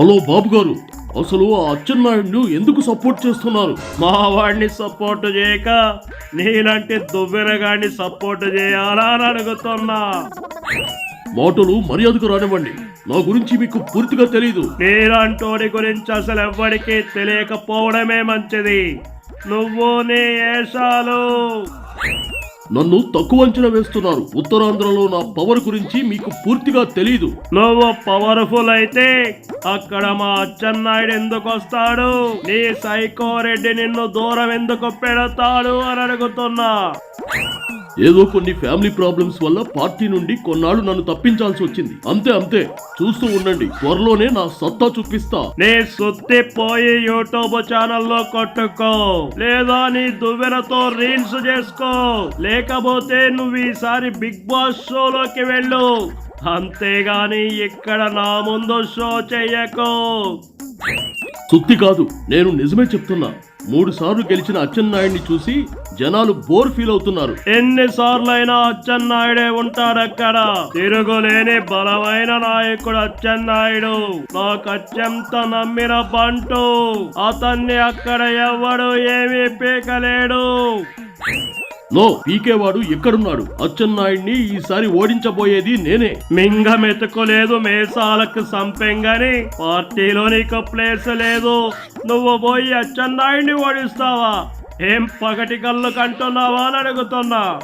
Hello బాబు గారు అసలు ఆ అచ్చెన్నాయుడిని ఎందుకు సపోర్ట్ చేస్తున్నారు? మా వాడిని సపోర్ట్ చేయక నీలాంటి దువ్వెనగాడిని సపోర్ట్ చేయాలా అని అడుగుతున్నా. మాటలు మర్యాదకు రానివ్వండి. నా గురించి మీకు పూర్తిగా తెలియదు నీలాంటోడి గురించి అసలు ఎవ్వడికి తెలియకపోవడమే మంచిది. నువ్వు నీ ఏషాలు. నన్ను తక్కువ అంచనా వేస్తున్నారు. ఉత్తరాంధ్రలో నా పవర్ గురించి మీకు పూర్తిగా తెలియదు నువ్వు పవర్ఫుల్ అయితే అక్కడ మా అచ్చెన్నాయుడు ఎందుకు వస్తాడు? నీ సైకో రెడ్డి నిన్ను దూరం ఎందుకు పెడతాడు అని అడుగుతున్నా. ఏదో కొన్ని ఫ్యామిలీ ప్రాబ్లమ్స్ వల్ల పార్టీ నుండి కొన్నాళ్ళు నన్ను తప్పించాల్సి వచ్చింది. అంతే అంతే. చూస్తూ ఉండండి. త్వరలోనే నా సత్తా చూపిస్తా. నీ సుత్తి పోయి యూట్యూబ్ ఛానల్లో కొట్టుకో. లేదా నీ దువ్వెనతో రీల్స్ చేసుకో. లేకపోతే నువ్వు ఈసారి బిగ్ బాస్ షోలోకి వెళ్ళు. అంతేగాని ఇక్కడ నా ముందు షో చెయ్యకు. సుత్తి కాదు నేను నిజమే చెప్తున్నా. మూడు సార్లు గెలిచిన అచ్చెన్నాయుడిని చూసి జనాలు బోర్ ఫీల్ అవుతున్నారు. ఎన్నిసార్లైనా అచ్చెన్నాయుడే ఉంటాడక్కడ? తిరుగులేని బలమైన నాయకుడు అచ్చెన్నాయుడు. నాకు అత్యంత నమ్మిన బంటు. అతన్ని అక్కడ ఎవ్వడు ఏమీ పీకలేడు. నో పీకేవాడు ఎక్కడున్నాడు? అచ్చెన్నాయుడిని ఈసారి ఓడించబోయేది నేనే. మింగ మెతుకులేదు మేసాలకు సంపెంగని. పార్టీలో నీకు ప్లేస్ లేదు. నువ్వు పోయి అచ్చెన్నాయుడిని ఓడిస్తావా? ఏం పగటి కళ్ళు కంటున్నావా అని అడుగుతున్నా.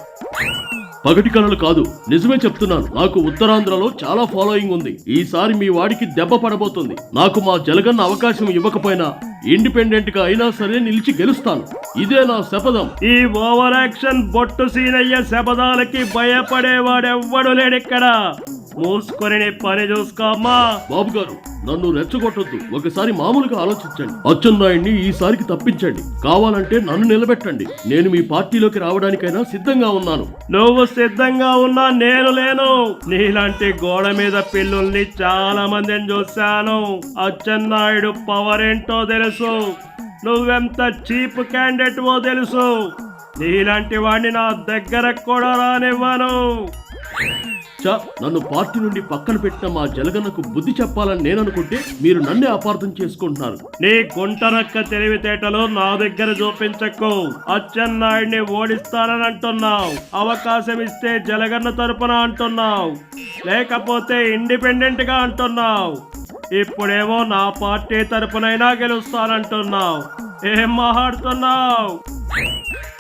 పగటి కళలు కాదు నిజమే చెప్తున్నాను. నాకు ఉత్తరాంధ్రలో చాలా ఫాలోయింగ్ ఉంది. ఈసారి మీ వాడికి దెబ్బ పడబోతుంది. నాకు మా జలగన్న అవకాశం ఇవ్వకపోయినా ఇండిపెండెంట్గా అయినా సరే నిలిచి గెలుస్తాను. ఇదే నా శపథం. ఈ ఓవర్ యాక్షన్ బొట్టు సీనయ్య శపథాలకి భయపడేవాడెవ్వడు లేడిక్కడ. మూసుకొని నీ పని చూసుకోమ్మా బాబు గారు నన్ను రెచ్చగొట్టొద్దు. ఒకసారి మామూలుగా ఆలోచించండి. అచ్చెన్నాయుడిని ఈసారికి తప్పించండి. కావాలంటే నన్ను నిలబెట్టండి. నేను మీ పార్టీలోకి రావడానికైనా సిద్ధంగా ఉన్నాను. నువ్వు సిద్ధంగా ఉన్నా నేను లేను. నీలాంటి గోడ మీద పిల్లుల్ని చాలా మందిని చూశాను. అచ్చెన్నాయుడు పవర్ ఏంటో తెలుసు. నువ్వెంత చీప్ క్యాండిడేట్ ఓ తెలుసు. నీలాంటి వాడిని నా దగ్గరకు కూడా రానివ్వను. చ నన్ను పార్టీ నుండి పక్కన పెట్టిన మా జలగన్నకు బుద్ధి చెప్పాలని నేను అనుకుంటే మీరు నన్నే అపార్థం చేసుకుంటున్నారు. నీ గుంటనక్క తెలివితేటలు నా దగ్గర చూపించకు. అచ్చెన్నాయుడిని ఓడిస్తానని అంటున్నావు. అవకాశం ఇస్తే జలగన్న తరపున అంటున్నావు. లేకపోతే ఇండిపెండెంట్గా అంటున్నావు. ఇప్పుడేమో నా పార్టీ తరపునైనా గెలుస్తానంటున్నావు. ఏం మాట్లాడుతున్నావు?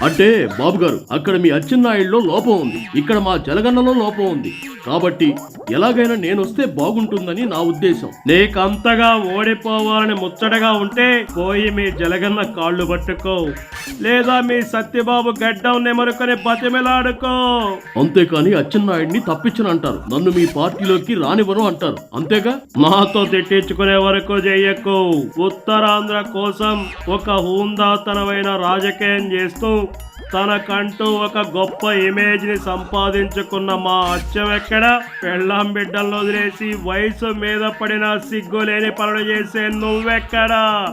అంటే బాబు గారు అక్కడ మీ అచ్చెన్నాయుడులో లోపం ఉంది. ఇక్కడ మా జలగన్నలో లోపం ఉంది. కాబట్టి ఎలాగైనా నేను వస్తే బాగుంటుందని నా ఉద్దేశం. నీకంతగా ఓడిపోవాలని ముచ్చటగా ఉంటే పోయి మీ జలగన్న కాళ్ళు పట్టుకో. లేదా మీ సత్యబాబు గడ్డం నెమరుకొని బతిమిలాడుకో. అంతేకాని అచ్చెన్నాయుడిని తప్పించను అంటారు నన్ను మీ పార్టీలోకి రానివ్వను అంటారు. అంతేగా? నాతో తిట్టించుకునే వరకు చెయ్యకు ఉత్తరాంధ్ర కోసం ఒక హూందాతనమైన రాజకీయం చేస్తూ తనకంటూ ఒక గొప్ప ఇమేజ్ని సంపాదించుకున్న మా అచ్చం ఎక్కడ? పెళ్ళాం బిడ్డలను వదిలేసి వయసు మీద పడిన సిగ్గు లేని పనులు చేసే నువ్వెక్కడా?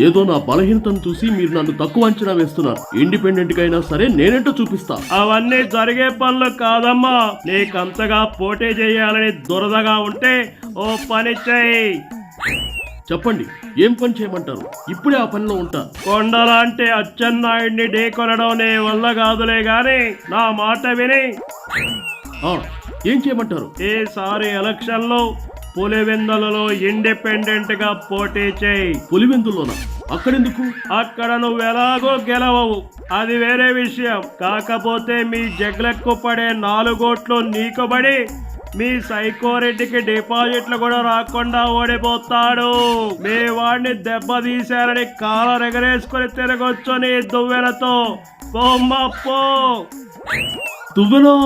ఏదో నా బలహీనతను చూసి మీరు నన్ను తక్కువ అంచనా వేస్తున్నారు. ఇండిపెండెంట్గా అయినా సరే నేనేంటో చూపిస్తా. అవన్నీ జరిగే పనులు కాదమ్మా. నీకంతగా పోటీ చేయాలని దురదగా ఉంటే ఓ పని చెయ్యి చెప్పండి ఏం పని చేయమంటారు? ఇప్పుడే ఆ పనిలో ఉంటా. కొండలాంటి అచ్చెన్నాయుడిని ఢీకొనడం నీ వల్ల కాదులే గాని నా మాట విని. ఏం చేయమంటారు? ఈసారి ఎలక్షన్లో పులివెందులలో ఇండిపెండెంట్గా పోటీ చేయి. పులివెందుల్లోనా? అక్కడెందుకు? అక్కడ నువ్వు ఎలాగో గెలవవు. అది వేరే విషయం. కాకపోతే మీ జగ్లెక్కు పడే నాలుగోట్లు నీకు పడి మీ సైకోరెడ్డికి డిపాజిట్లు కూడా రాకుండా ఓడిపోతాడు. మీ వాడిని దెబ్బతీశారని కాలర్ ఎగరేసుకుని తిరగొచ్చు నీ దువ్వెలతో పోమ్మ దువ్వెలో